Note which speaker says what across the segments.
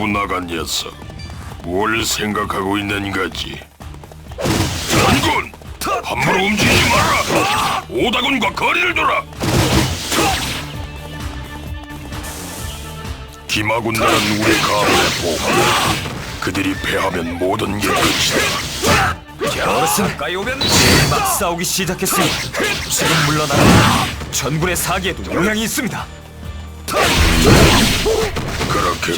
Speaker 1: 노부나간 녀석, 뭘 생각하고 있는 거지? 전군! 함부로 움직이지 마라! 오다군과 거리를 둬라! 김하군단은 우리 가문의 보호. 그들이 패하면 모든 게 끝이다.
Speaker 2: 어르신 가까이 오면 막 싸우기 시작했습니다. 지금 물러나면 전군의 사기에도 영향이 있습니다.
Speaker 1: 그렇게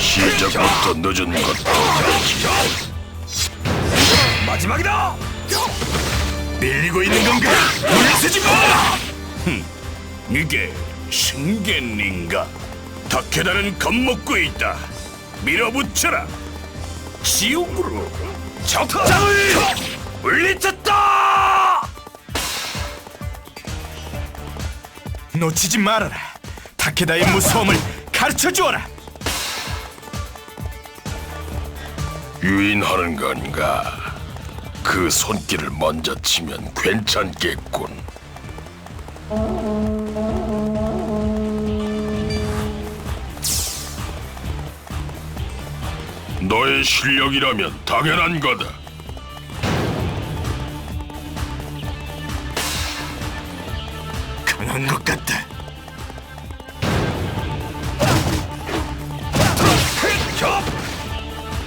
Speaker 1: 시작부터 늦은 것
Speaker 2: 마지막이다.
Speaker 1: 밀리고 있는 건가? 물러서지 마!
Speaker 3: 이게 승계인가? 다케다는 겁먹고 있다. 밀어붙여라. 지옥으로 적장을 물리쳤다.
Speaker 4: 놓치지 말아라. 타케다의 무서움을 가르쳐 주어라.
Speaker 1: 유인하는 건가? 그 손길을 먼저 치면 괜찮겠군. 너의 실력이라면 당연한 거다.
Speaker 4: 강한 것 같다.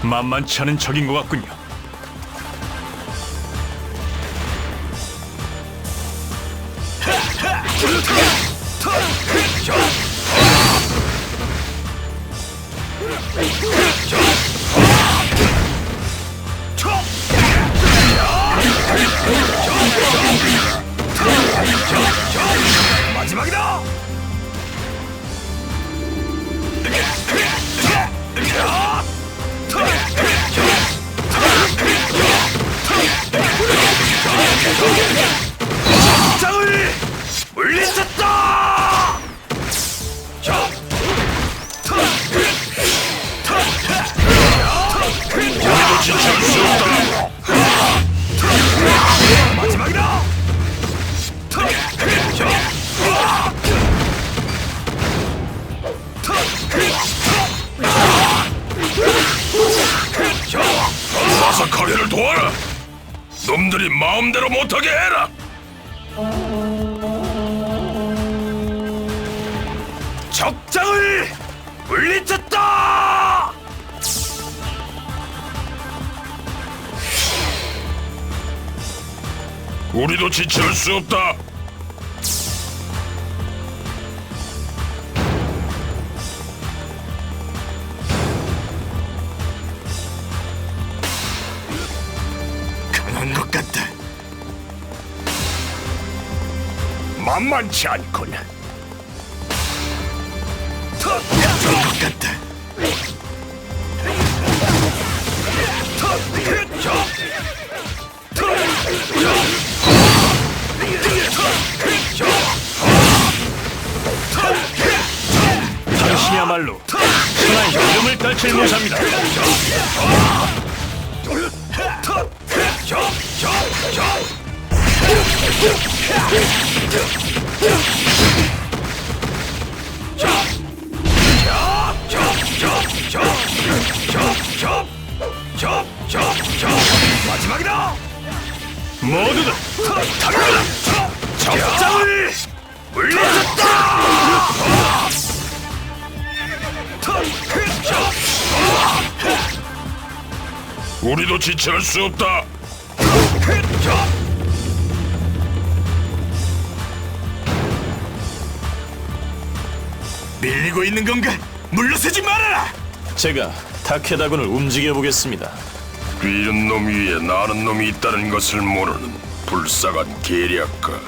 Speaker 2: 만만치 않은 적인 것 같군요.
Speaker 1: 거리를 도와라. 놈들이 마음대로 못하게 해라.
Speaker 3: 적장을 물리쳤다.
Speaker 1: 우리도 지체할 수 없다.
Speaker 3: 만만치 않군.
Speaker 4: 같다.
Speaker 2: 당신이야말로 천하의 이름을 떨칠 모사입니다.
Speaker 3: 마지막이다.
Speaker 2: 모두들
Speaker 3: 적장을 물리쳤다.
Speaker 1: 우리도 지체할 수 없다.
Speaker 4: 밀리고 있는 건가? 물러서지 말아라.
Speaker 5: 제가 타케다군을 움직여 보겠습니다.
Speaker 1: 뛰는 놈 위에 나는 놈이 있다는 것을 모르는 불쌍한 계략가.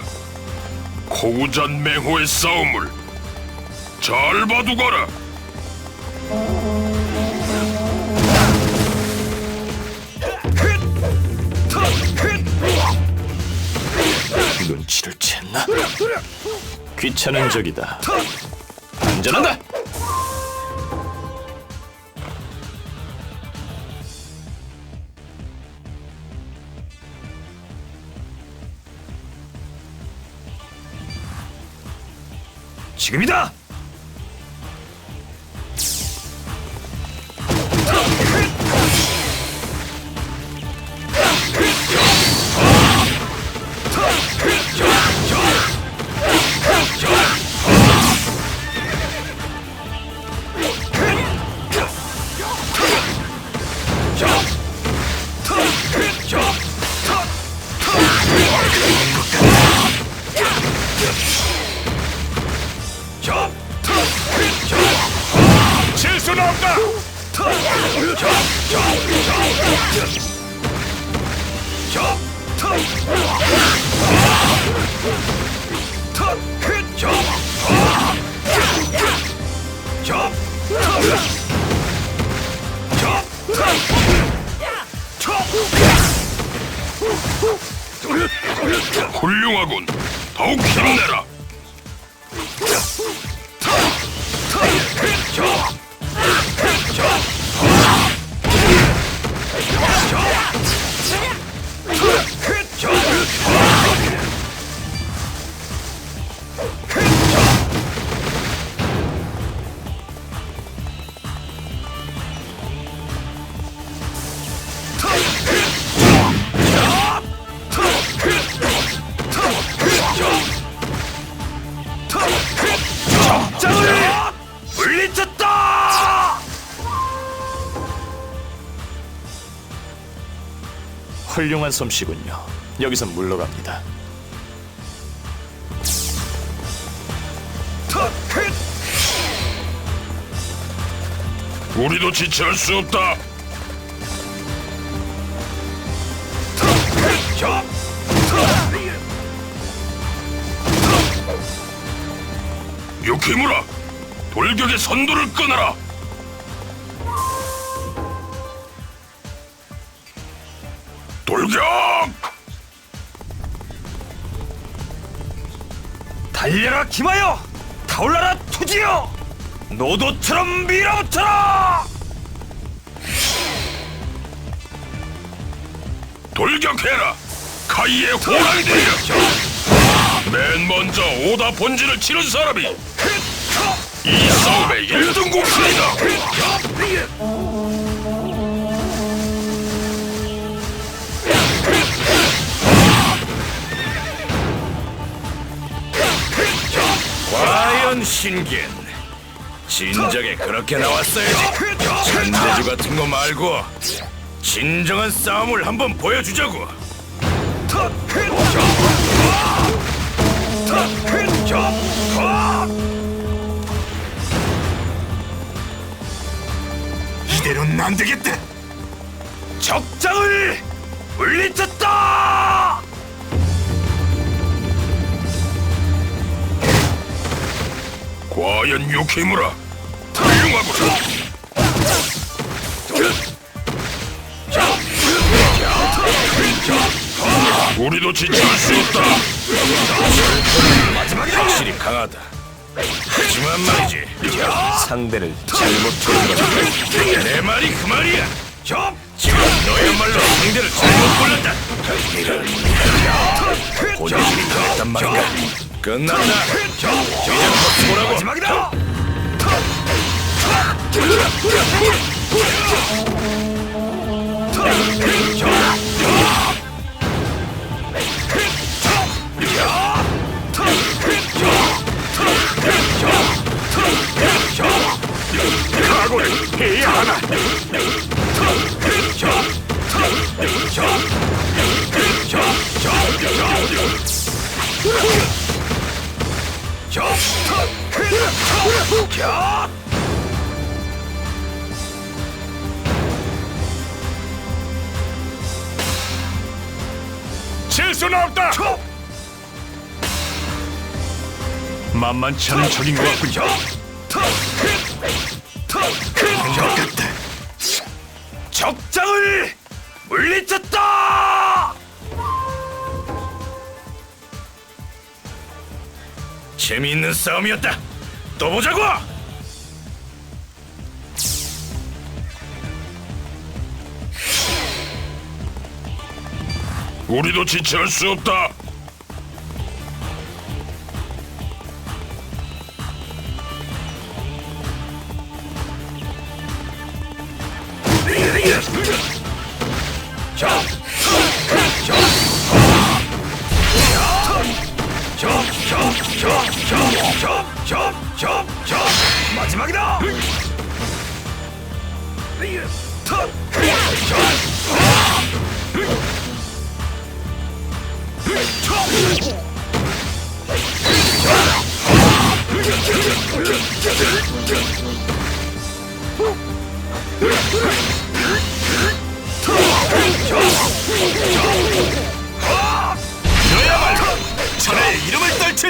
Speaker 1: 고구전 맹호의 싸움을 잘 봐두거라.
Speaker 5: 눈치를 챘나? 귀찮은 적이다. 안전하다.
Speaker 3: 지금이다. 훌륭하군.
Speaker 1: 더욱 힘내라.
Speaker 5: 훌륭한 솜씨군요. 여기서 물러갑니다.
Speaker 1: 우리도 지체할 수 없다. 유키무라, 돌격의 선두를 끊어라. 돌격!
Speaker 3: 달려라 기마여 타올라라 투지여 노도처럼 밀어붙여라
Speaker 1: 돌격해라! 카이의 호랑이 되려! 맨 먼저 오다 본진을 치른 사람이 이 싸움의 1등 공신이다!
Speaker 3: 과연 신기엔 진작에 그렇게 나왔어야지. 잔대주 같은 거 말고 진정한 싸움을 한번 보여주자고.
Speaker 4: 이대로는 안 되겠다.
Speaker 3: 적장을 물리쳤다
Speaker 1: 과연 유키무라 훌륭하구나! 우리도 지체할 수 없다!
Speaker 3: 확실히 강하다. 하지만 말이지
Speaker 2: 상대를 잘못 조준
Speaker 3: 내 말이 그 말이야. 저 지금 너야말로 상대를 잘못 골랐다. 이런 본인이 강했단 말인가 끝났다. 이제 버티보라고 마지막이다! 각오를 해야 하나 질 수는 없다!
Speaker 1: 만만치 않은 적인 것 같군요.
Speaker 4: 것 같다.
Speaker 3: 적장을 물리쳤다! 재미있는 싸움이었다 또 보자고
Speaker 1: 우리도 지체할 수 없다!
Speaker 3: 마지막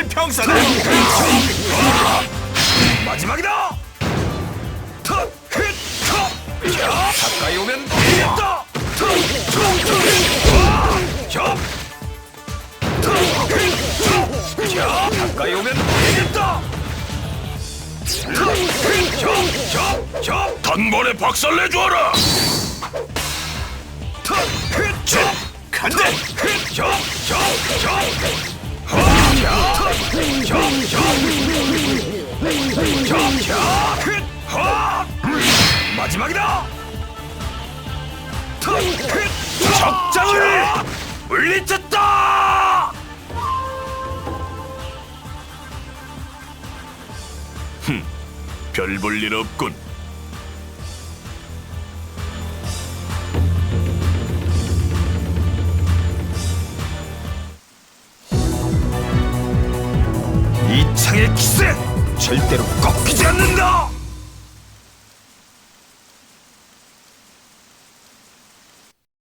Speaker 4: 병사다.
Speaker 3: 마지막이다 턱, 헥, 턱. 자, 가까이 오면 되겠다 턱, 턱, 턱. 와, 자. 턱, 헥, 턱.
Speaker 2: 가까이 오면 되겠다.
Speaker 1: 단번에 박살 내줘라.
Speaker 4: 간다.
Speaker 2: 마지막이다. 적장을 물리쳤다.
Speaker 1: 별볼일 없군.
Speaker 2: 이 창의